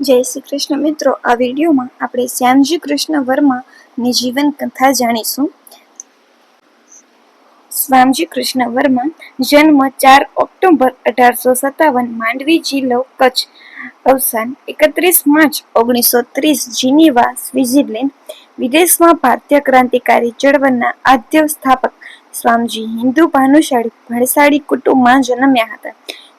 જય શ્રી કૃષ્ણ મિત્રો, આ વિડીયોમાં આપણે શ્યામજી કૃષ્ણ વર્માની જીવન કથા જાણીશું. શ્યામજી કૃષ્ણ વર્મા જન્મ ચાર ઓક્ટોબર અઢારસો સત્તાવન માંડવી જિલ્લો કચ્છ. અવસાન એકત્રીસ માર્ચ ઓગણીસો ત્રીસ જીનીવા સ્વિટ્ઝરલેન્ડ વિદેશમાં ભારતીય ક્રાંતિકારી ચળવળના આદ્ય સ્થાપક સ્વામજી હિન્દુ ભાનુશાળી ભણસાળી કુટુંબમાં જન્મ્યા હતા.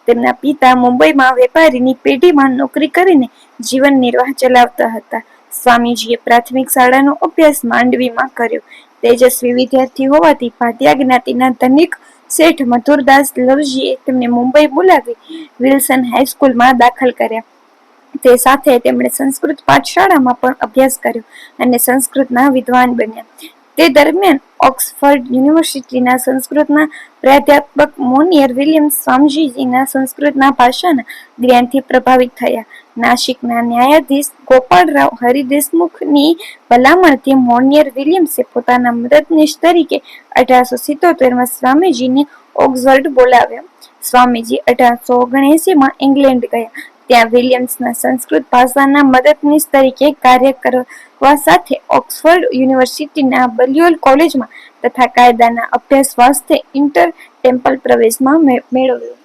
તેમના પિતા મુંબઈમાં વેપારીની પેઢીમાં નોકરી કરીને જીવન નિર્વાહ ચલાવતા હતા. સ્વામીજીએ પ્રાથમિક શાળાનો અભ્યાસ માંડવીમાં કર્યો. તેજસ્વી વિદ્યાર્થી હોવાથી ભાટિયા જ્ઞાતિના ધનિક શેઠ મથુરદાસ લવજીએ તેમને મુંબઈ બોલાવી વિલ્સન હાઈસ્કૂલમાં દાખલ કર્યા. તે સાથે તેમણે સંસ્કૃત પાઠશાળામાં પણ અભ્યાસ કર્યો અને સંસ્કૃતના વિદ્વાન બન્યા. તે દરમિયાન ઓક્સફર્ડ યુનિવર્સિટીના સંસ્કૃતના પ્રાધ્યાપક મોનિયર વિલિયમ સ્વામીજીના સંસ્કૃતના ભાષાના જ્ઞાનથી પ્રભાવિત થયા. નાસિકના ન્યાયાધીશ ગોપાળરાવ હરિદેશમુખની ભલામણથી મોનિયર વિલિયમ્સે પોતાના મદદનીશ તરીકે અઢારસો સિત્તોતેરમાં સ્વામીજીને ઓક્સફર્ડ બોલાવ્યા. સ્વામીજી અઢારસો ઓગણએંસીમાં ઇંગ્લેન્ડ ગયા. ત્યાં વિલિયમ્સના સંસ્કૃત ભાષાના મદદનીશ તરીકે કાર્ય કરવા સાથે ઓક્સફર્ડ યુનિવર્સિટીના બલિયોલ કોલેજમાં તથા કાયદાના અભ્યાસ વાસ્તે ઇન્ટર ટેમ્પલ પ્રવેશમાં મેળવ્યો.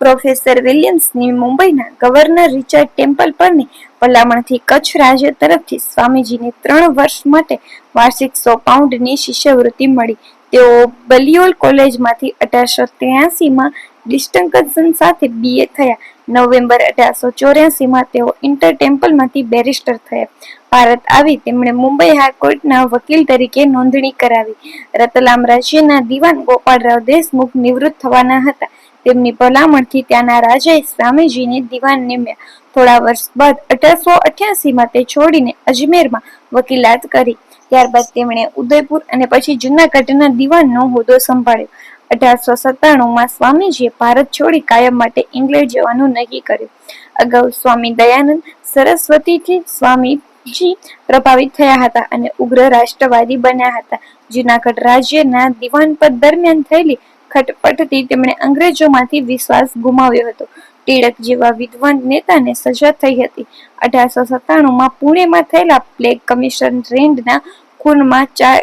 પ્રોફેસર વિલિયમ્સની મુંબઈના ગવર્નર રિચર્ડ ટેમ્પલ પરની ભલામણથી કચ્છ રાજ્ય તરફથી સ્વામીજીને ત્રણ વર્ષ માટે વાર્ષિક સો પાઉન્ડની શિષ્યવૃત્તિ મળી. તેઓ બલિયોલ કોલેજમાંથી અઢારસો ત્ર્યાસીમાં ડિસ્ટંકશન સાથે બીએ થયા. નવેમ્બર અઢારસો ચોર્યાસીમાં તેઓ ઇન્ટર ટેમ્પલમાંથી બેરિસ્ટર થયા. ભારત આવી તેમણે મુંબઈ હાઈકોર્ટના વકીલ તરીકે નોંધણી કરાવી. રતલામ રાજ્યના દિવાન ગોપાલરાવ દેશમુખ નિવૃત્ત થવાના હતા. તેમની ભલામણથી ત્યાંના રાજાએ સ્વામીજીને દિવાન નિમ્યા. થોડા વર્ષ બાદ અઢારસો અઠ્યાસીમાં તે છોડીને અજમેરમાં વકીલાત કરી. ત્યારબાદ તેમણે ઉદયપુર અને પછી જૂનાગઢના દિવાનનો હોદ્દો સંભાળ્યો. અઢારસો સત્તાણુંમાં સ્વામીજીએ ભારત છોડી કાયમ માટે ઇંગ્લેન્ડ જવાનું નક્કી કર્યું. અગાઉ સ્વામી દયાનંદ સરસ્વતીથી સ્વામીજી પ્રભાવિત થયા હતા અને ઉગ્ર રાષ્ટ્રવાદી બન્યા હતા. જુનાગઢ રાજ્યના દિવાન પદ દરમિયાન થયેલી ખટપટથી તેમણે અંગ્રેજોમાંથી વિશ્વાસ ગુમાવ્યો હતો. ટિળક જેવા વિદ્વાન નેતાને સજા થઈ હતી. અઢારસો સત્તાણુંમાં પુણેમાં થયેલા પ્લેગ કમિશન રેન્ડના ખૂનમાં ચાર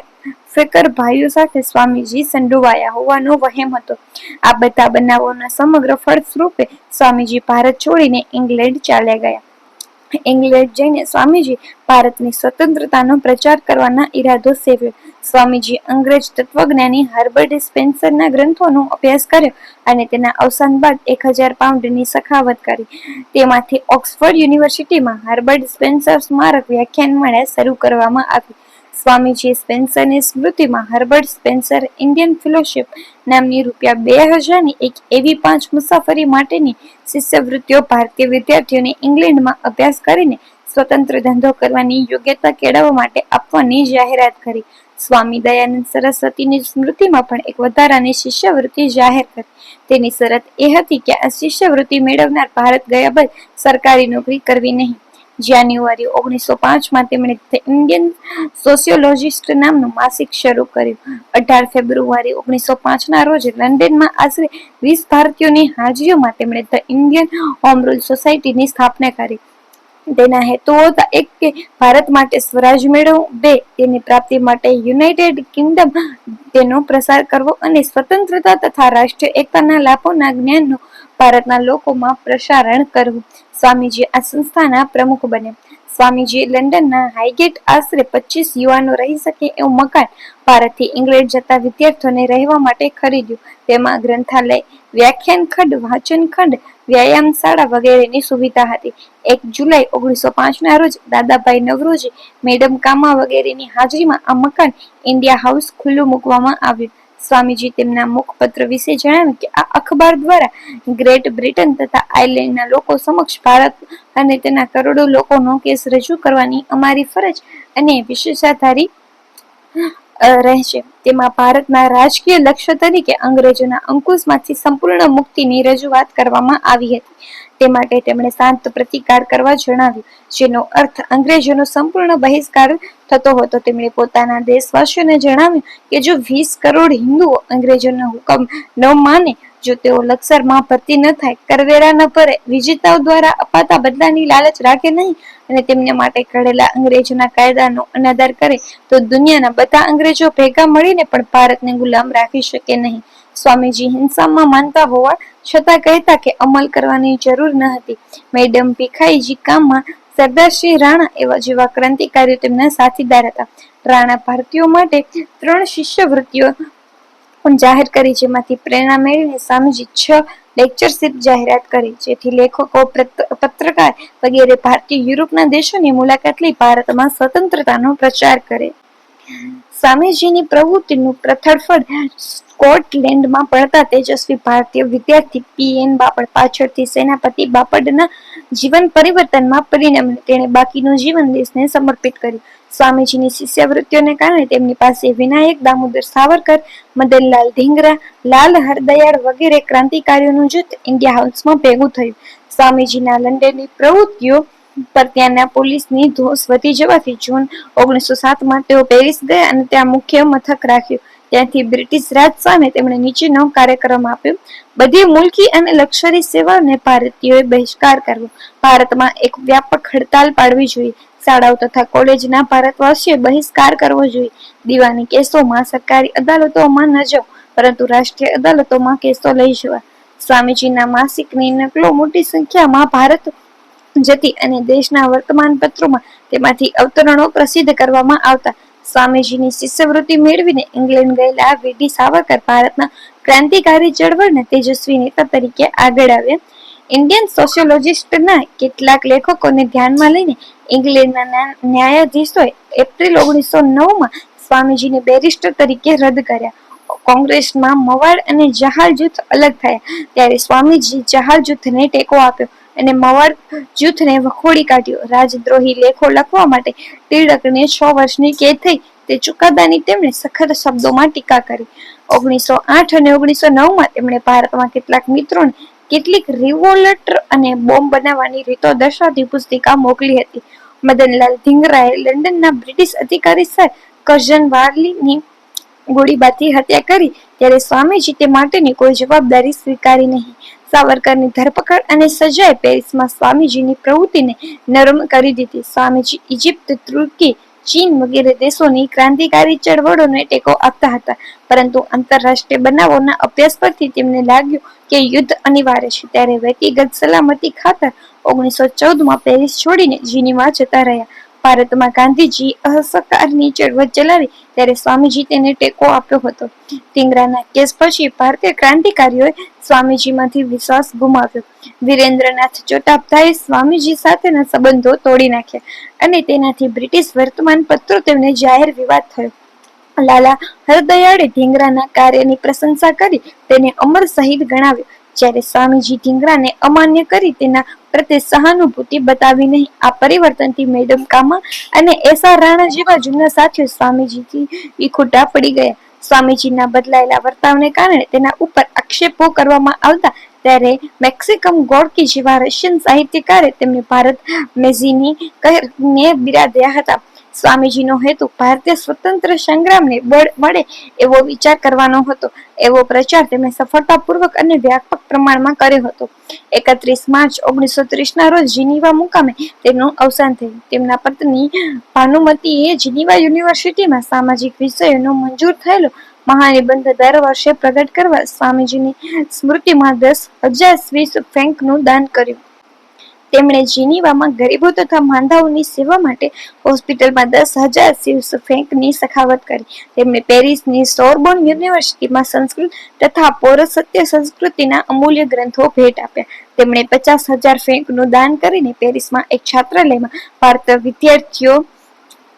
ફેકર ભાઈઓ સાથે સ્વામીજી સંડોવાયા હોવાનો વહેમ હતો. આ બધા બનાવોના સમગ્ર ફળસ્વરૂપે સ્વામીજી ભારત છોડીને ઇંગ્લેન્ડ ચાલ્યા ગયા. ઇંગ્લેન્ડ જઈને સ્વામીજી ભારતની સ્વતંત્રતાનો પ્રચાર કરવાના ઈરાદો સેવ્યો. સ્વામીજી અંગ્રેજ તત્વજ્ઞાની હર્બર્ટ સ્પેન્સરના ગ્રંથોનો અભ્યાસ કર્યો અને તેના અવસાન બાદ એક હજાર પાઉન્ડની સખાવત કરી. તેમાંથી ઓક્સફર્ડ યુનિવર્સિટીમાં હર્બર્ટ સ્પેન્સર સ્મારક વ્યાખ્યાન મળ્યા શરૂ કરવામાં આવી. સ્વામીજી સ્પેન્સરની સ્મૃતિમાં હર્બર્ટ સ્પેન્સર ઇન્ડિયન ફેલોશિપ નામની રૂપિયા બે હજારની એક એવી પાંચ મુસાફરી માટેની શિષ્યવૃત્તિઓ ભારતીય વિદ્યાર્થીઓને ઇંગ્લેન્ડમાં અભ્યાસ કરીને સ્વતંત્ર ધંધો કરવાની યોગ્યતા કેળવવા માટે આપવાની જાહેરાત કરી. સ્વામી દયાનંદ સરસ્વતીની સ્મૃતિમાં પણ એક વધારાની શિષ્યવૃત્તિ જાહેર કરી. તેની શરત એ હતી કે આ શિષ્યવૃત્તિ મેળવનાર ભારત ગયા બાદ સરકારી નોકરી કરવી નહીં. જાન્યુઆરી ઓગણીસો પાંચમાં તેમણે ઇન્ડિયન સોશિયોલોજિસ્ટ નામનું માસિક શરૂ કર્યું. અઢાર ફેબ્રુઆરી ઓગણીસો પાંચના રોજ લંડનમાં આશરે વીસ ભારતીયોની હાજરીઓમાં તેમણે ધ ઇન્ડિયન હોમ સોસાયટીની સ્થાપના કરી. તેના હેતુઓ હતા એક કે ભારત માટે સ્વરાજ મેળવવું બે તેની પ્રાપ્તિ માટે યુનાઇટેડ કિંગડમ તેનો પ્રસાર કરવો અને સ્વતંત્રતા તથા રાષ્ટ્રીય એકતાના લાભોના જ્ઞાનનું ભારતના લોકોમાં પ્રસારણ કરવું. સ્વામીજી આ સંસ્થાના પ્રમુખ બન્યા સ્વામીજી લંડનના હાઈગેટ આશરે પચીસ યુવાનો રહી શકે એવું મકાન ભારતથી ઇંગ્લેન્ડ જતા વિદ્યાર્થીઓને રહેવા માટે ખરીદ્યું. તેમાં ગ્રંથાલય વ્યાખ્યાન ખંડ વાંચન ખંડ વ્યાયામ શાળા વગેરેની સુવિધા હતી. એક જુલાઈ ઓગણીસો પાંચના રોજ દાદાભાઈ નવરોજી મેડમ કામા વગેરેની હાજરીમાં આ મકાન ઇન્ડિયા હાઉસ ખુલ્લું મૂકવામાં આવ્યું. સ્વામીજી તેમના મુખપત્ર વિશે જણાવ્યું કે આ અખબાર દ્વારા ગ્રેટ બ્રિટન તથા આયર્લેન્ડના લોકો સમક્ષ ભારત અને તેના કરોડો લોકોનો કેસ રજૂ કરવાની અમારી ફરજ અને વિશેષાધારી રહેશે. તેમાં ભારતના રાજકીય લક્ષ્ય તરીકે અંગ્રેજોના અંકુશમાંથી સંપૂર્ણ મુક્તિની રજૂઆત કરવામાં આવી હતી. તે માટે તેમણે શાંત પ્રતિકાર કરવા જણાવ્યું, જેનો અર્થ અંગ્રેજોનો સંપૂર્ણ બહિષ્કાર થતો હતો. તેમણે પોતાના દેશવાસીઓને જણાવ્યું કે જો વીસ કરોડ હિન્દુઓ અંગ્રેજોનો હુકમ ન માને જો તેઓ લક્ષરમાં ભરતી ન થાય, કરવેરા ન ભરે, વિજેતાઓ દ્વારા અપાતા બદલાની લાલચ રાખે નહીં અને તેમને માટે ઘડેલા અંગ્રેજોના કાયદાનો અનાદર કરે, તો દુનિયાના બધા અંગ્રેજો ભેગા મળીને પણ ભારતને ગુલામ રાખી શકે નહીં. સ્વામીજી હિંસામાં માનતા હોવા છતાં કહેતા કે અમલ કરવાની જરૂર ન હતી. મેડમ ભીખાઈજી કામમાં સરદારસિંહ રાણા એવા જેવા ક્રાંતિકારીઓ તેમના સાથીદાર હતા. રાણા ભારતીયો માટે ત્રણ શિષ્યવૃત્તિઓ પણ જાહેર કરી જેમાંથી પ્રેરણા મેળવીને સ્વામીજી છ લેક્ચરશીપ જાહેરાત કરી, જેથી લેખકો પત્રકાર વગેરે ભારતીય યુરોપના દેશોની મુલાકાત લઈ ભારતમાં સ્વતંત્રતાનો પ્રચાર કરે. સ્વામીજીની પ્રવૃત્તિનું પ્રથળફળ સ્કોટલેન્ડમાં પડતા તેજસ્વી ભારતીય વિદ્યાર્થી પી. એન. બાપડ પાછળથી સેનાપતિ બાપડના જીવન પરિવર્તનમાં પરિણમ્યું તેણે બાકીનું જીવન દેશને સમર્પિત કર્યું. સ્વામીજીની શિષ્યવૃત્તિઓને કારણે તેમની પાસે વિનાયક, દામોદર સાવરકર, મદનલાલ ધીંગરા લાલ હરદયાળ વગેરે ક્રાંતિકારીઓનું જૂથ ઇન્ડિયા હાઉસમાં ભેગું થયું. સ્વામીજીના લંડનની પ્રવૃત્તિઓ પર ત્યાંના પોલીસની ધોસ વધી જવાથી જૂન ઓગણીસો સાતમાં તેઓ પેરિસ ગયા અને ત્યાં મુખ્ય મથક રાખ્યું. ત્યાંથી બ્રિટિશ રાજ સામે તેમણે નીચેનો કાર્યક્રમ આપ્યો. બધી મુલકી અને લશ્કરી સેવાને ભારતીયોએ બહિષ્કાર કરવો ભારતમાં એક વ્યાપક હડતાલ પાડવી જોઈએ. શાળાઓ તથા કોલેજના ભારતવાસીઓએ બહિષ્કાર કરવો જોઈએ. દીવાની કેસોમાં સરકારી અદાલતોમાં ન જાઓ, પરંતુ રાષ્ટ્રીય અદાલતોમાં કેસો લઈ જવા. સ્વામીજીના માસિકની નકલો મોટી સંખ્યામાં ભારત જતી અને દેશના વર્તમાન પત્રોમાં તેમાંથી અવતરણો પ્રસિદ્ધ કરવામાં આવતા. સ્વામીજીની શિષ્યવૃત્તિ મેળવીને ઇંગ્લેન્ડ ગયેલા વીડી સાવરકર ભારતના ક્રાંતિકારી ચળવળના તેજસ્વી નેતા તરીકે આગળ આવ્યા. ઇન્ડિયન સોશિયોલોજિસ્ટના કેટલાક લેખકોને ધ્યાનમાં લઈને ઇંગ્લેન્ડના ન્યાયાધીશોએ એપ્રિલ ઓગણીસો નવમાં સ્વામીજીને બેરિસ્ટર તરીકે રદ કર્યા. કોંગ્રેસમાં મવાડ અને જહાલ જૂથ અલગ થયા. ત્યારે સ્વામીજી જહાલ જૂથને ટેકો આપ્યો અને મવાડ જૂથને વખોડી કાઢ્યો. રાજદ્રોહી લેખો લખવા માટે તિલકને છ વર્ષની કેદ થઈ. તે ચુકાદાની તેમણે સખત શબ્દોમાં ટીકા કરી. ઓગણીસો આઠ અને ઓગણીસો નવમાં તેમણે ભારતમાં કેટલાક મિત્રોને કેટલીક રિવોલ્ટર અને બોમ્બ બનાવવાની રીતો દર્શાવતી પુસ્તિકા મોકલી હતી. મદનલાલ ધીંગરાએ લંડનના બ્રિટિશ અધિકારી સર કરજન વાર્લીની ગોળીબારથી હત્યા કરી, ત્યારે સ્વામીજી તે માટેની કોઈ જવાબદારી સ્વીકારી નહીં. સાવરકરની ધરપકડ અને સજાએ પેરિસમાં સ્વામીજીની પ્રવૃત્તિને નરમ કરી દીધી. સ્વામીજી ઇજિપ્ત તુર્કી, ચીન વગેરે દેશોની ક્રાંતિકારી ચળવળોને ટેકો આપતા હતા, પરંતુ આંતરરાષ્ટ્રીય બનાવોના અભ્યાસ પરથી તેમને લાગ્યું કે યુદ્ધ અનિવાર્ય છે. ત્યારે વ્યક્તિગત સલામતી ખાતર ઓગણીસો ચૌદમાં પેરિસ છોડીને જીનીવા જતા રહ્યા. ભારતમાં ગાંધીજી અસહકારની ચળવળ ચલાવી ત્યારે સ્વામીજી તેને ટેકો આપ્યો હતો. ટીંગરાના કેસ પછી ભારતીય ક્રાંતિકારીઓએ સ્વામીજીમાંથી વિશ્વાસ ગુમાવ્યો. વિરેન્દ્રનાથ ચોટાપતાએ સ્વામીજી સાથેના સંબંધો તોડી નાખ્યા અને તેનાથી બ્રિટિશ વર્તમાન પત્રો તેમને જાહેર વિવાદ થયો. લાલા હરદયાળે ઢીંગરાના કાર્યની પ્રશંસા કરી તેને અમર શહીદ ગણાવ્યો. જ્યારે સ્વામીજી ઢીંગરાને અમાન્ય કરી તેના પ્રત્યે સહાનુભૂતિ બતાવી નહીં, આ પરિવર્તનથી મેડમ કામા અને એસઆર રાણા જેવા જૂના સાથીઓ સ્વામીજીથી ખોટા પડી ગયા. સ્વામીજીના બદલાયેલા વર્તાવને કારણે તેના ઉપર આક્ષેપો કરવામાં આવતા ત્યારે મેક્સિકમ ગોળકી જેવા રશિયન સાહિત્યકારે તેમને ભારત મેઝીની કહીને બિરાદ્યા હતા. સ્વામીજીનો હેતુ ભારતીય સ્વતંત્ર સંગ્રામને બળ મળે એવો વિચાર કરવાનો હતો. એવો પ્રચાર તેમણે સફળતાપૂર્વક અને વ્યાપક પ્રમાણમાં કર્યો હતો. એકત્રીસ માર્ચ ઓગણીસો ત્રીસના રોજ જીનીવા મુકામે તેમનું અવસાન થયું. તેમના પત્ની ભાનુમતીએ જીનીવા યુનિવર્સિટીમાં સામાજિક વિષયોનો મંજૂર થયેલો મહાનિબંધ દર વર્ષે પ્રગટ કરવા સ્વામીજીની સ્મૃતિમાં દસ હજાર સ્વીસ ફ્રેન્કનું દાન કર્યું. તેમણે જીનીવામાં ગરીબો તથા માંદાઓની સેવા માટે હોસ્પિટલમાં દસ હજાર શિવસ ફેંકની સખાવત કરી. તેમણે પેરિસની સોરબોન યુનિવર્સિટીમાં સંસ્કૃત તથા પૌરસત્ય સંસ્કૃતિના અમૂલ્ય ગ્રંથો ભેટ આપ્યા. તેમણે પચાસ હજાર ફેંકનું દાન કરીને પેરિસમાં એક છાત્રાલયમાં ભારતીય વિદ્યાર્થીઓ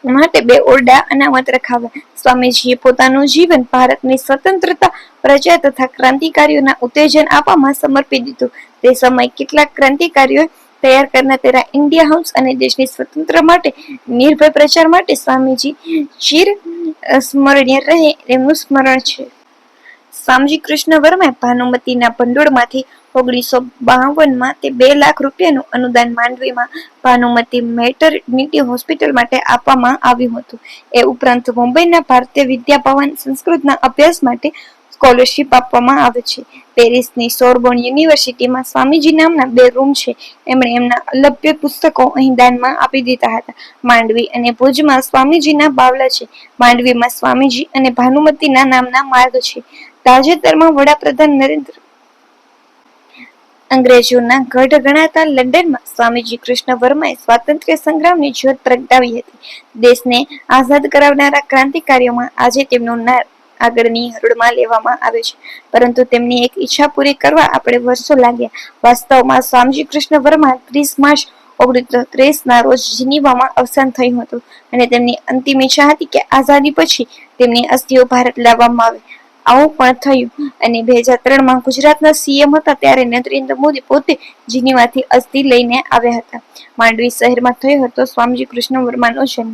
માટે બે ઓરડા અનામત રખાવ્યા. સ્વામીજીએ પોતાનું જીવન ભારતની સ્વતંત્રતા, પ્રજા તથા ક્રાંતિકારીઓના ઉત્તેજન આપવામાં સમર્પી દીધું. તે સમય કેટલાક ક્રાંતિકારીઓ તૈયાર કરનાર તેરા ઇન્ડિયા હાઉસ અને દેશની સ્વતંત્ર માટે, નિર્ભય પ્રચાર માટે સ્વામીજી ચિર સ્મરણીય રહે, એમનું સ્મરણ છે. સ્વામીજી કૃષ્ણ વર્માએ ભાનુમતીના ભંડોળમાંથી ઓગણીસો બાવનમાં તે બે લાખ રૂપિયાનું અનુદાન માંડવીમાં ભાનુમતી મેટરનિટી હોસ્પિટલ માટે આપવામાં આવ્યું હતું. એ ઉપરાંત મુંબઈના ભારતીય વિદ્યાભવન સંસ્કૃતના અભ્યાસ માટે સ્કોલરશીપ આપવામાં આવે છે. પેરિસની સોરબોન યુનિવર્સિટીમાં સ્વામીજી નામના બે રૂમ છે. એમણે એમના અલભ્ય પુસ્તકો અહીં દાનમાં આપી દીધા હતા. માંડવી અને ભુજમાં સ્વામીજીના બાવલા છે. માંડવીમાં સ્વામીજી અને ભાનુમતીના નામના માર્ગ છે. તાજેતરમાં વડાપ્રધાન નરેન્દ્ર અંગ્રેજોના ગઢ ગણાતા લંડનમાં સ્વામીજી કૃષ્ણ વર્માએ સ્વાતંત્ર્ય સંગ્રામની જ્યોત પ્રગટાવી હતી. દેશને આઝાદ કરાવનારા ક્રાંતિકારીઓમાં આજે તેમનું નામ આગળની હરોળમાં લેવામાં આવે છે. પરંતુ તેમની એક ઈચ્છા પૂરી કરવા આપણે વર્ષો લાગ્યા. વાસ્તવમાં સ્વામીજી કૃષ્ણ વર્મા ત્રીસ માર્ચ ઓગણીસો ત્રીસ ના રોજ જીનીવામાં અવસાન થયું હતું અને તેમની અંતિમ ઈચ્છા હતી કે આઝાદી પછી તેમની અસ્થિઓ ભારત લાવવામાં આવે. આવું પણ થયું અને બે હજાર ત્રણમાં ગુજરાતના સીએમ હતા ત્યારે નરેન્દ્ર મોદી પોતે જીનીવાથી અસ્થિ લઈને આવ્યા હતા. માંડવી શહેરમાં થયો હતો સ્વામીજી કૃષ્ણ વર્માનો જન્મ.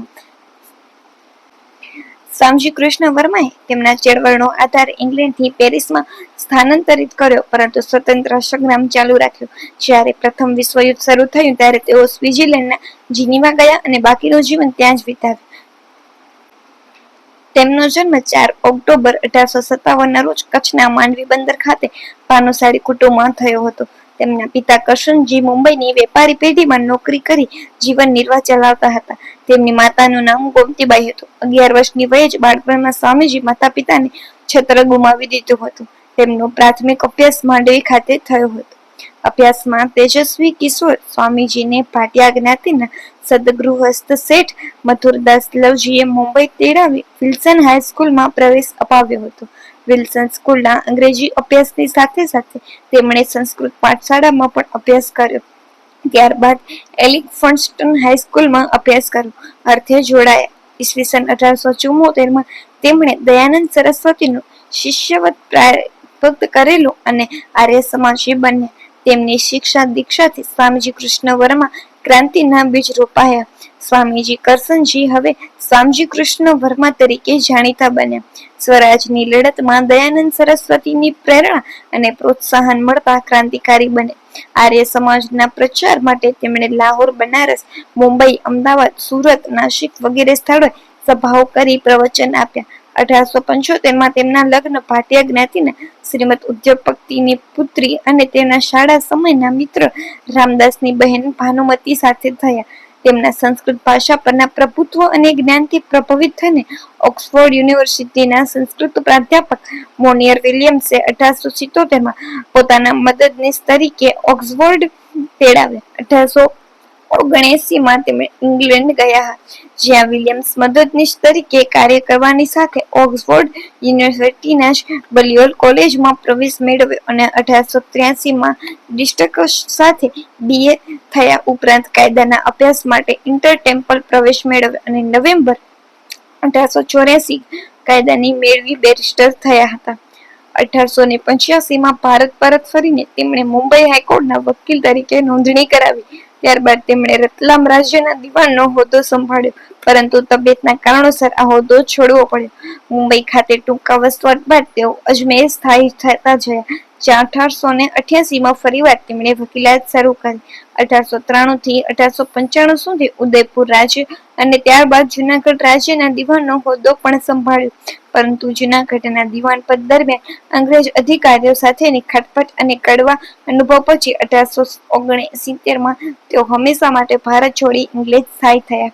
શામજી કૃષ્ણ વર્માએ તેમના ચળવળનો આધાર ઇંગ્લેન્ડથી પેરિસમાં સ્થાનાંતરિત કર્યો, પરંતુ સ્વતંત્ર સંગ્રામ ચાલુ રાખ્યો. જ્યારે પ્રથમ વિશ્વયુદ્ધ શરૂ થયું, ત્યારે તેઓ સ્વિટ્ઝરલેન્ડના જીનીવા ગયા અને બાકીનું જીવન ત્યાં જ વિતાવ્યું. તેમનો જન્મ ચાર ઓક્ટોબર અઢારસો સત્તાવનના રોજ કચ્છના માંડવી બંદર ખાતે ભાનુશાળી કુટુંબમાં થયો હતો. તેમના પિતા કરશનજી મુંબઈની વેપારી પેઢીમાં નોકરી કરી જીવન નિર્વાહ ચલાવતા હતા. તેમની માતાનું નામ ગોમતીબાઈ હતું. અગિયાર વર્ષની વયે જ બાળપણમાં સ્વામીજી માતા પિતાને છત્ર ગુમાવી દીધું હતું. તેમનો પ્રાથમિક અભ્યાસ માંડવી ખાતે થયો હતો. અભ્યાસમાં તેજસ્વી કિશોર સ્વામીજીને ભાટિયા જ્ઞાતિના સદગૃહસ્થ શેઠ મથુરદાસ લવજીએ મુંબઈ તેડાવી વિલ્સન હાઈસ્કૂલમાં પ્રવેશ અપાવ્યો હતો. વિલ્સન સ્કૂલના અંગ્રેજી અભ્યાસની સાથે સાથે તેમણે સંસ્કૃત પાઠશાળામાં પણ અભ્યાસ કર્યો. ત્યારબાદ એલિફન્સ્ટન હાઈસ્કૂલમાં અભ્યાસ કર્યો. અર્થે જોડાયા. ઈસવીસન અઢારસો ચુમ્મોતેરમાં તેમણે દયાનંદ સરસ્વતીનું શિષ્યવત પ્રાપ્ત કરેલું અને આર્ય સમાજી બન્યા. તેમની શિક્ષા દીક્ષાથી સ્વામીજી કૃષ્ણ વર્મા ક્રાંતિના બીજ રોપાયા. સ્વામીજી કરસનજી હવે સ્વામીજી કૃષ્ણ વર્મા તરીકે જાણીતા બન્યા. સ્વરાજની લડતમાં દયાનંદ સરસ્વતીની પ્રેરણા અને પ્રોત્સાહન મળતા ક્રાંતિકારી બને. આર્ય સમાજના પ્રચાર માટે તેમણે લાહોર, બનારસ, મુંબઈ, અમદાવાદ, સુરત, નાસિક વગેરે સ્થળોએ સભાઓ કરી પ્રવચન આપ્યા. અઢારસો પંચોતેરમાં તેમના લગ્ન ભાટિયા જ્ઞાતિના શ્રીમદ ઉદ્યોગપતિની પુત્રી અને તેના શાળા સમયના મિત્ર રામદાસની બહેન ભાનુમતી સાથે થયા. તેમના સંસ્કૃત ભાષા પરના પ્રભુત્વ અને જ્ઞાનથી પ્રભાવિત થઈને ઓક્સફોર્ડ યુનિવર્સિટીના સંસ્કૃત પ્રાધ્યાપક મોનિયર વિલિયમ્સે અઢારસો સિત્તોતેરમાં પોતાના મદદનીશ તરીકે ઓક્સફોર્ડ તેડાવ્યા. અઢારસો ઓગણએસીમાં તેમણે ઇંગ્લેન્ડ ગયા. જ્યાં વિલિયમ્સ મદદનીશ તરીકે કાર્ય કરવાની સાથે ઓક્સફોર્ડ યુનિવર્સિટીના બલિયોલ કોલેજમાં પ્રવેશ મેળવ્યો અને અઢારસો ત્ર્યાસીમાં ડિસ્ટકસ સાથે બીએ થયા ઉપરાંત કાયદાના અભ્યાસ માટે ઇન્ટર ટેમ્પલ પ્રવેશ મેળવ્યો અને નવેમ્બર અઢારસો ચોર્યાસી કાયદાની મેળવી બેરિસ્ટર થયા હતા. અઢારસો ને પંચ્યાસીમાં ભારત પરત ફરીને તેમણે મુંબઈ હાઈકોર્ટના વકીલ તરીકે નોંધણી કરાવી. ત્યારબાદ તેમણે રતલામ રાજ્યના દિવાનનો હોદ્દો સંભાળ્યો, પરંતુ તબિયતના કારણોસર આ હોદ્દો છોડવો પડ્યો. મુંબઈ ખાતે ટૂંકા વસવાટ બાદ તેઓ અજમેર સ્થાયી થતા જયા. જ્યાં અઢારસો ને અઠ્યાસીમાં ફરીવાર તેમણે વકીલાત શરૂ કરી. અઢારસો ત્રાણું થી અઢારસો પંચાણું સુધી ઉદયપુર રાજ્ય અને ત્યારબાદ જુનાગઢ રાજ્યના દિવાનનો હોદ્દો પણ સંભાળ્યો. પરંતુ જૂનાગઢના દિવાન પદ દરમિયાન અંગ્રેજ અધિકારીઓ સાથેની ખટપટ અને કડવા અનુભવ પછી અઢારસો ઓગણસિત્તેરમાં તેઓ હંમેશા માટે ભારત છોડી ઇંગ્લેજ સ્થાયી થયા.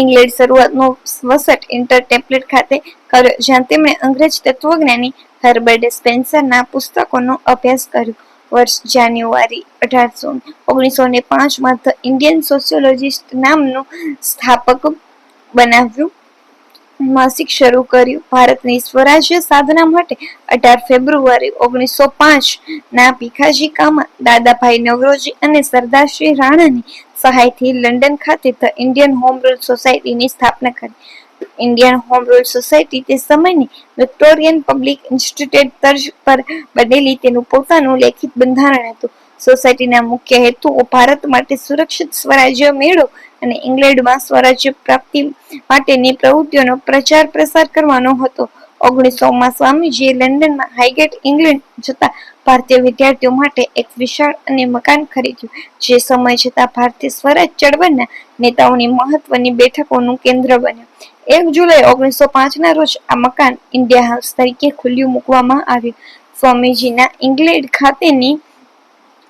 ઇંગ્લેન્ડ શરૂઆતનો વસટ ઇન્ટર ટેમ્પલેટ ખાતે કર્યો, જ્યાં તેમણે અંગ્રેજ તત્વજ્ઞાની હર્બર્ટ સ્પેન્સરના પુસ્તકોનો અભ્યાસ કર્યો. વર્ષ જાન્યુઆરી અઢારસો ઓગણીસો ને પાંચમાં ધ ઇન્ડિયન સોશિયોલોજીસ્ટ નામનું સ્થાપક બનાવ્યું. માસિક શરૂ કર્યું ભારતની સ્વરાજ્ય સાધના માટે અઢાર ફેબ્રુઆરી ઓગણીસો પાંચ ના ભીખાજી કામા દાદાભાઈ નવરોજી અને સરદારશ્રી રાણાની સહાયથી લંડન ખાતે ધ ઇન્ડિયન હોમ રૂલ સોસાયટીની સ્થાપના કરી. ઇન્ડિયન હોમ રૂલ સોસાયટી તે સમયની વિક્ટોરિયન પબ્લિક ઇન્સ્ટિટ્યૂટ તર્જ પર બનેલી તેનું પોતાનું લેખિત બંધારણ હતું. સોસાયટીના મુખ્ય હેતુઓ ભારત માટે સુરક્ષિત સ્વરાજ્ય મેળો અને ઇંગ્લેન્ડમાં સ્વરાજ્ય પ્રાપ્તિ માટેની પ્રવૃત્તિઓનો પ્રચાર પ્રસાર કરવાનો હતો. ઓગણીસો માં સ્વામીજીએ લંડનમાં હાઈગેટ ઇંગ્લેન્ડ જતા ભારતીય વિદ્યાર્થીઓ માટે એક વિશાળ અને મકાન ખરીદ્યું. જે સમય જતા ભારતીય સ્વરાજ ચળવળના નેતાઓની મહત્વની બેઠકોનું કેન્દ્ર બન્યું. એક જુલાઈ ઓગણીસો પાંચના રોજ આ મકાન ઇન્ડિયા હાઉસ તરીકે ખુલ્લું મૂકવામાં આવ્યું. સ્વામીજીના ઇંગ્લેન્ડ ખાતેની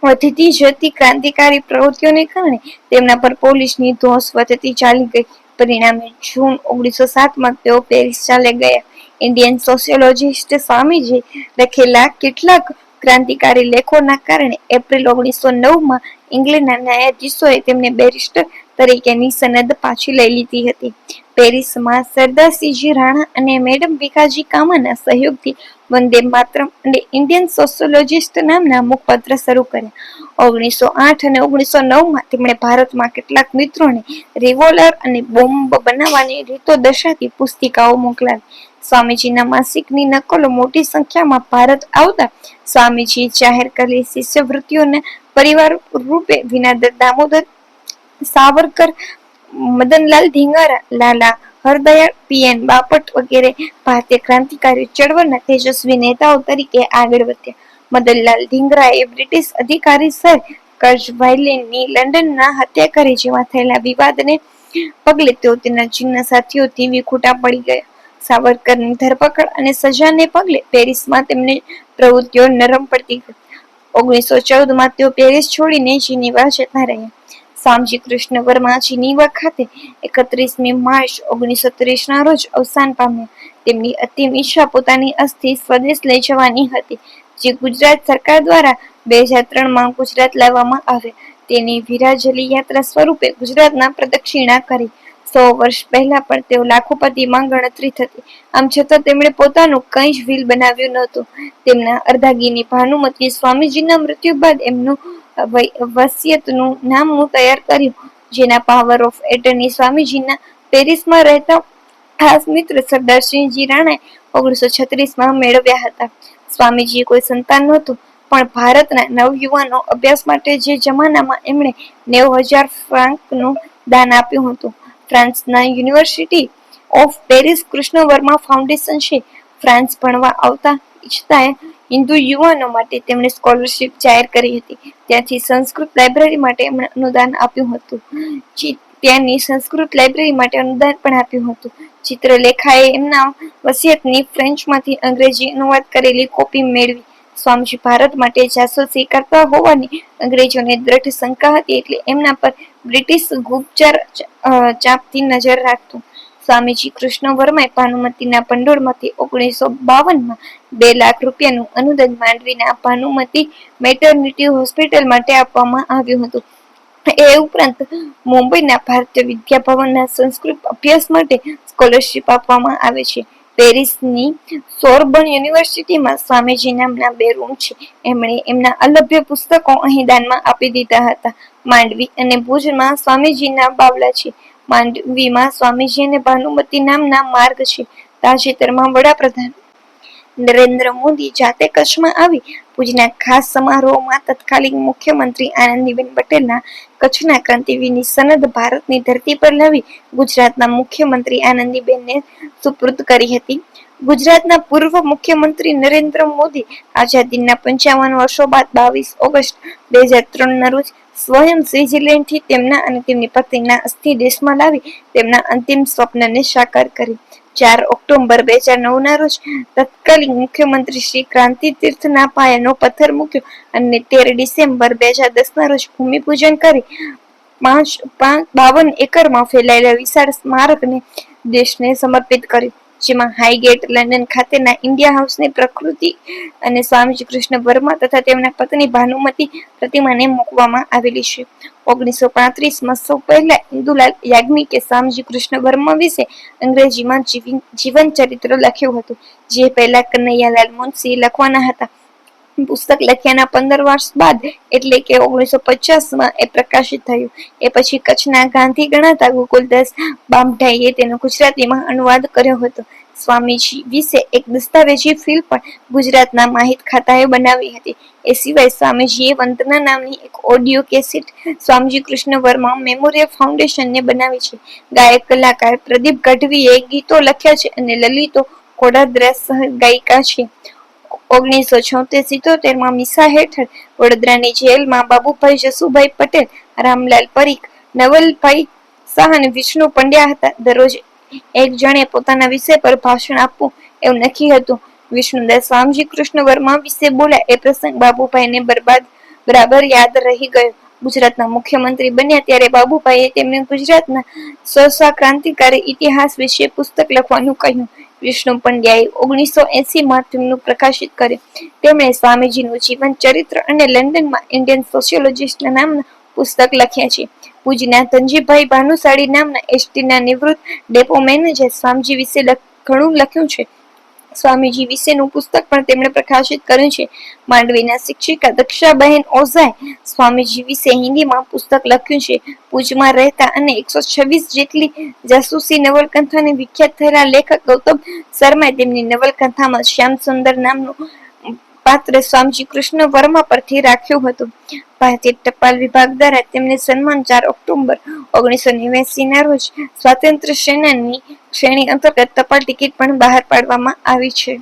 વધતી જતી ક્રાંતિકારી પ્રવૃત્તિઓને કારણે તેમના પર પોલીસની ધોસ વધતી ચાલી ગઈ. પરિણામે જૂન ઓગણીસો સાતમાં તેઓ પેરિસ ચાલે ગયા. ઇન્ડિયન સોશિયોલોજિસ્ટ સ્વામીજી લખેલા કેટલાક ક્રાંતિકારી લેખોના કારણે એપ્રિલ ઓગણીસો નવમાં ઇંગ્લેન્ડના ન્યાયાધીશોએ તેમને બેરિસ્ટર તરીકેની સનદ પાછી લઈ લીધી હતી. પેરિસમાં સરદારસિંહજી રાણા અને મેડમ ભીખાજી કામાના સહયોગથી વંદે માતરમ અને ઇન્ડિયન સોશિયોલોજિસ્ટ નામના મુખપત્ર શરૂ કર્યા. ઓગણીસો આઠ અને ઓગણીસો નવમાં તેમણે ભારતમાં કેટલાક મિત્રોને રિવોલ્વર અને બોમ્બ બનાવવાની રીતો દર્શાવતી પુસ્તિકાઓ મોકલાવી. સ્વામીજીના માસિકની નકલો મોટી સંખ્યામાં ભારત આવતા સ્વામીજી જાહેર કરેલી શિષ્યવૃત્તિઓના પરિવાર રૂપે વિનાદર દામોદર સાવરકર, મદનલાલ ધીંગારા લાલા હરદયાળ પીએન બાપટ વગેરે ભારતીય ક્રાંતિકારી ચળવળના તેજસ્વી નેતાઓ તરીકે આગળ વધ્યા. મદનલાલ ધીંગરાએ બ્રિટિશ અધિકારી સર કર્જવાઇલેની લંડનના હત્યા કરી, જેમાં થયેલા વિવાદને પગલે તેઓ તેના ચીનના સાથીઓથી વિખૂટા પડી ગયા. સાવરકરની ધરપકડ અને સજાને પગલે પેરિસમાં તેમની પ્રવૃત્તિઓ નરમ પડતી ગઈ. ઓગણીસો ચૌદમાં તેઓ પેરિસ છોડીને જીનીવા જતા રહ્યા. શામજી કૃષ્ણ વર્માજીની ખાતે એકત્રીસમી માર્ચ ઓગણીસો ત્રીસના રોજ અવસાન પામ્યા. તેમની અંતિમ ઈચ્છા પોતાની અસ્થિ સ્વદેશ લઈ જવાની હતી, જે ગુજરાત સરકાર દ્વારા બે હજાર ત્રણમાં ગુજરાત લાવવામાં આવ્યા તેની વિરાજલી યાત્રા સ્વરૂપે ગુજરાતના પ્રદક્ષિણા કરી. સો વર્ષ પહેલા પણ તેઓ લાખોપતિમાં ગણતરી થતી. આમ છતાં તેમણે પોતાનું કંઈ જ વ્હીલ બનાવ્યું નહોતું. તેમના અર્ધાગીની ભાનુમતી સ્વામીજીના મૃત્યુ બાદ એમનું વસિયતનું નામું તૈયાર કર્યું. જેના પાવર ઓફ એટર્ની સ્વામીજીના પેરિસમાં રહેતા ખાસ મિત્ર સરદારસિંહજી રાણાએ ઓગણીસો છત્રીસમાં મેળવ્યા હતા. સ્વામીજી કોઈ સંતાન નહોતું, પણ ભારતના નવયુવાનો અભ્યાસ માટે જે જમાનામાં એમણે નેવું હજાર ફ્રાંકનું દાન આપ્યું હતું. ફ્રાન્સના university of Paris Krishna Varma foundation છે. ફ્રાન્સ ભણવા આવતા ઈચ્છતા હિન્દુ યુવાનો માટે તેમણે સ્કોલરશિપ જાહેર કરી હતી. ત્યાંથી સંસ્કૃત લાઇબ્રેરી માટે એમણે અનુદાન આપ્યું હતું. ત્યાંની સંસ્કૃત લાઇબ્રેરી માટે અનુદાન પણ આપ્યું હતું. ચિત્રલેખાએ એમના વસિયતની ફ્રેન્ચમાંથી અંગ્રેજી અનુવાદ કરેલી કોપી મેળવી. સ્વામીજી ભારત માટે જાસૂસી કરતા હોવાની અંગ્રેજોને દ્રઢ શંકા હતી એટલે એમના પર બ્રિટિશ ગુપ્તચર ચાપતી નજર રાખતું. સ્વામીજી કૃષ્ણ વર્માએ ભાનુમતીના ભંડોળમાંથી ઓગણીસો બાવનમાં બે લાખ રૂપિયાનું અનુદાન માંડવીના ભાનુમતી મેટર્નિટી હોસ્પિટલ માટે આપવામાં આવ્યું હતું. એ ઉપરાંત મુંબઈના ભારતીય વિદ્યાભવનના સંસ્કૃત અભ્યાસ માટે સ્કોલરશિપ આપવામાં આવે છે. પેરિસની સોરબન યુનિવર્સિટીમાં સ્વામીજી નામના બે રૂમ છે. એમણે એમના અલભ્ય પુસ્તકો અહીં દાનમાં આપી દીધા હતા. માંડવી અને ભુજમાં સ્વામીજીના બાવલા છે. માંડવીમાં સ્વામીજી અને ભાનુમતી નામના માર્ગ છે. તાજેતરમાં વડાપ્રધાન નરેન્દ્ર મોદી જાતે કચ્છમાં આવી. ભુજના ખાસ સમારોહમાં તત્કાલીન મુખ્યમંત્રી આનંદીબેન પટેલના કચ્છના ક્રાંતિવીરની સનદ ભારતની ધરતી પર લાવી ગુજરાતના મુખ્યમંત્રી આનંદીબેનને સુપૃત કરી હતી. ગુજરાતના પૂર્વ મુખ્યમંત્રી નરેન્દ્ર મોદી આઝાદીના પંચાવન વર્ષો બાદ બાવીસ ઓગસ્ટ બે હજાર ત્રણના રોજ સ્વયં સ્વિટ્ઝરલેન્ડથી તેમના અને તેમની પત્નીના અસ્થિ દેશમાં લાવી તેમના અંતિમ સ્વપ્નને સાકાર કરી. ચાર ઓક્ટોબર બે હજાર નવના રોજ તત્કાલીન મુખ્યમંત્રી શ્રી ક્રાંતિ તીર્થના પાયાનો પથ્થર મૂક્યો અને તેર ડિસેમ્બર બે હજાર દસના રોજ ભૂમિપૂજન કરી પાંચ પાંચ, બાવન એકરમાં ફેલાયેલા વિશાળ સ્મારકને દેશને સમર્પિત કર્યું, જેમાં હાઈગેટ લંડન ખાતેના ઇન્ડિયા હાઉસની પ્રકૃતિ અને સ્વામીજી કૃષ્ણ વર્મા તથા તેમના પત્ની ભાનુમતી પ્રતિમાને મૂકવામાં આવેલી છે. ઓગણીસો પાંત્રીસમાં સૌ પહેલા ઇન્દુલાલ યાજ્ઞિકે સ્વામીજી કૃષ્ણ વર્મ વિશે અંગ્રેજીમાં જીવન ચરિત્ર લખ્યું હતું. જે પહેલા કનૈયાલાલ મુનશી લખવાના હતા. પુસ્તક લખ્યાના પંદર વર્ષ બાદ એટલે કે ઓગણીસો પચાસમાં એ પ્રકાશિત થયું. એ પછી કચ્છના ગાંધી ગણાતા ગોકુલદાસ બામઢાઈએ તેનો ગુજરાતીમાં અનુવાદ કર્યો હતો. સ્વામીજી વિશે એક દસ્તાવેજી ફિલ્મ પણ ગુજરાતના માહિત ખાતાએ બનાવી હતી. એ સિવાય સ્વામીજીએ વંદના નામની એક audio cassette Swamiji Krishna Varma memorial ફાઉન્ડેશનને બનાવી છે. ગાયક કલાકાર પ્રદીપ ગઢવીએ ગીતો લખ્યા છે અને લલિતો કોડાદ્રા સહ ગાયિકા છે. ઓગણીસો છોતેર સિત્તોતેરમાં મીસા હેઠળ વડોદરાની જેલમાં બાબુભાઈ જસુભાઈ પટેલ, રામલાલ પરીખ, નવલભાઈ શાહ અને વિષ્ણુ પંડ્યા હતા. દરરોજ એક જણે પોતાના વિષય પર ભાષણ આપવું એવું નક્કી હતું. વિષ્ણુદાસ સ્વામજી કૃષ્ણ વર્મા વિશે બોલ્યા. એ પ્રસંગ બાબુભાઈને બરબાદ બરાબર યાદ રહી ગયો. ગુજરાતના મુખ્યમંત્રી બન્યા ત્યારે બાબુભાઈએ તેમને ગુજરાતના સ્વસ્વ ક્રાંતિકારી ઇતિહાસ વિશે પુસ્તક લખવાનું કહ્યું. વિષ્ણુ પંડ્યાએ ઓગણીસો એસી માં તેમનું પ્રકાશિત કર્યું. તેમણે સ્વામીજીનું જીવન ચરિત્ર અને લંડનમાં ઇન્ડિયન સોશિયોલોજીસ્ટ નામના પુસ્તક લખ્યા છે. પૂજના ધનજીભાઈ ભાનુશાળી નામના એસટીના નિવૃત્ત ડેપો મેનેજર સ્વામીજી વિશે ઘણું લખ્યું છે. સ્વામીજી વિશેનું પુસ્તક પણ તેમણે પ્રકાશિત કર્યું છે. માંડવીના શિક્ષિકા દક્ષાબહેન ઓઝાએ સ્વામીજી વિશે હિન્દીમાં પુસ્તક લખ્યું છે. ભુજમાં રહેતા અને એકસો છવ્વીસ જેટલી જાસૂસી નવલકથાને વિખ્યાત થયેલા લેખક ગૌતમ શર્માએ તેમની નવલકથામાં શ્યામ સુંદર નામનું પાત્ર સ્વામીજી કૃષ્ણ વર્મા પરથી રાખ્યું હતું. ભારતીય ટપાલ વિભાગ દ્વારા તેમને સન્માન ચાર ઓક્ટોબર ઓગણીસો નેવ્યાસી ના રોજ સ્વાતંત્ર્ય સેનાની શ્રેણી અંતર્ગત ટપાલ ટિકિટ પણ બહાર પાડવામાં આવી છે.